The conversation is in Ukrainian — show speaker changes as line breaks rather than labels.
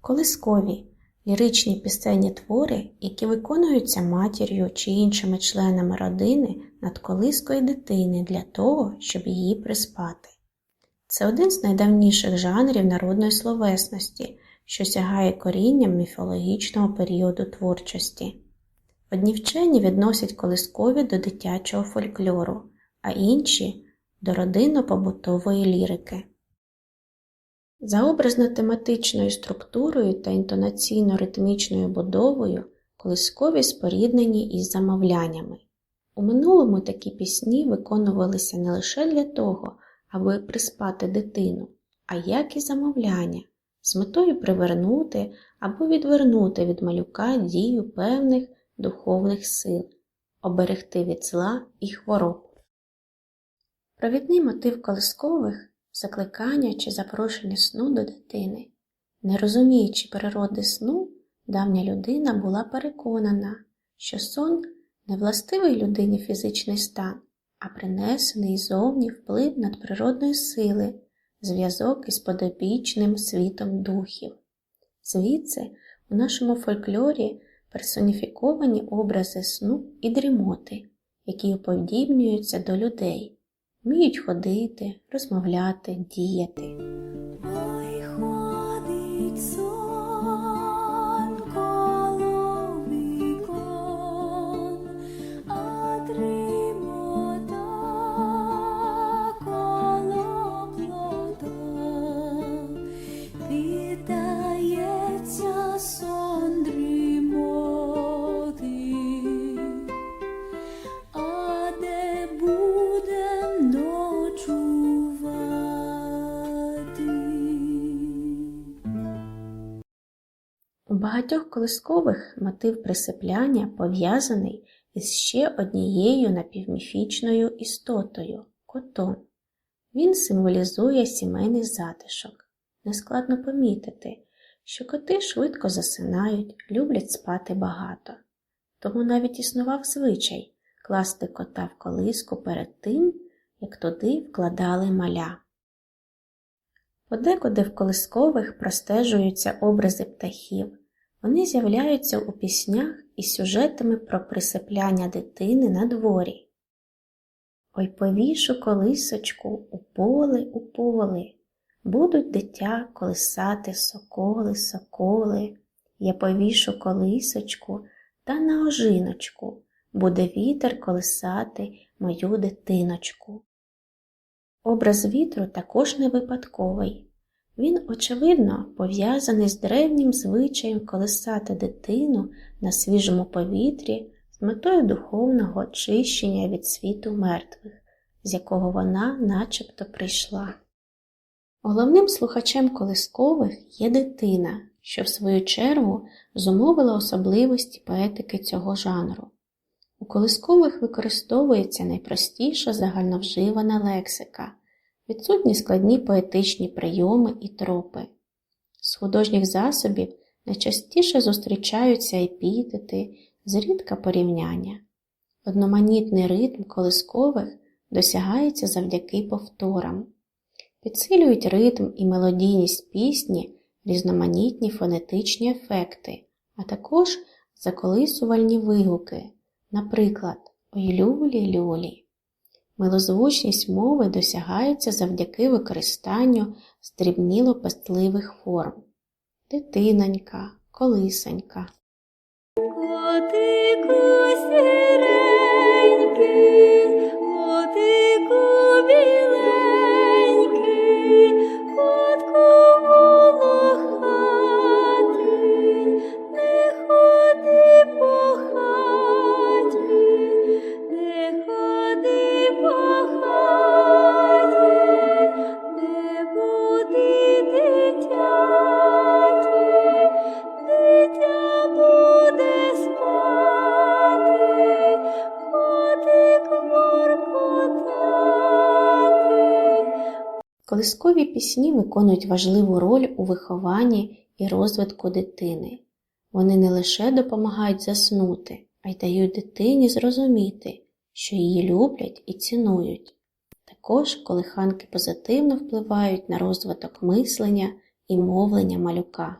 Колискові ліричні пісенні твори, які виконуються матір'ю чи іншими членами родини над колискою дитини для того, щоб її приспати. Це один з найдавніших жанрів народної словесності, що сягає корінням міфологічного періоду творчості. Одні вчені відносять колискові до дитячого фольклору, а інші до родинно-побутової лірики. За образно-тематичною структурою та інтонаційно-ритмічною будовою колискові споріднені із замовляннями. У минулому такі пісні виконувалися не лише для того, аби приспати дитину, а як і замовляння, з метою привернути або відвернути від малюка дію певних духовних сил, оберегти від зла і хвороб. Провідний мотив колискових закликання чи запрошення сну до дитини. Не розуміючи природи сну, давня людина була переконана, що сон не властивий людині фізичний стан, а принесений зовні вплив надприродної сили, зв'язок із подобічним світом духів. Звідси у нашому фольклорі персоніфіковані образи сну і дрімоти, які уподібнюються до людей, вміють ходити, розмовляти, діяти. У багатьох колискових мотив присипляння пов'язаний із ще однією напівміфічною істотою котом. Він символізує сімейний затишок. Нескладно помітити, що коти швидко засинають, люблять спати багато. Тому навіть існував звичай класти кота в колиску перед тим, як туди вкладали маля. Подекуди в колискових простежуються образи птахів. Вони з'являються у піснях із сюжетами про присипляння дитини на дворі. Ой повішу колисочку у поле, у поле, будуть дитя колисати соколи, соколи. Я повішу колисочку та на ожиночку буде вітер колисати мою дитиночку. Образ вітру також не випадковий. Він, очевидно, пов'язаний з древнім звичаєм колисати дитину на свіжому повітрі з метою духовного очищення від світу мертвих, з якого вона начебто прийшла. Головним слухачем колискових є дитина, що в свою чергу зумовила особливості поетики цього жанру. У колискових використовується найпростіша загальновживана лексика, відсутні складні поетичні прийоми і тропи. З художніх засобів найчастіше зустрічаються епітети, зрідка порівняння. Одноманітний ритм колискових досягається завдяки повторам. Підсилюють ритм і мелодійність пісні різноманітні фонетичні ефекти, а також заколисувальні вигуки, наприклад, «Ой люлі люлі». Милозвучність мови досягається завдяки використанню стрібніло-пестливих форм дитинонька, колисонька.
Котику
Колискові пісні виконують важливу роль у вихованні і розвитку дитини. Вони не лише допомагають заснути, а й дають дитині зрозуміти, що її люблять і цінують. Також колиханки позитивно впливають на розвиток мислення і мовлення малюка.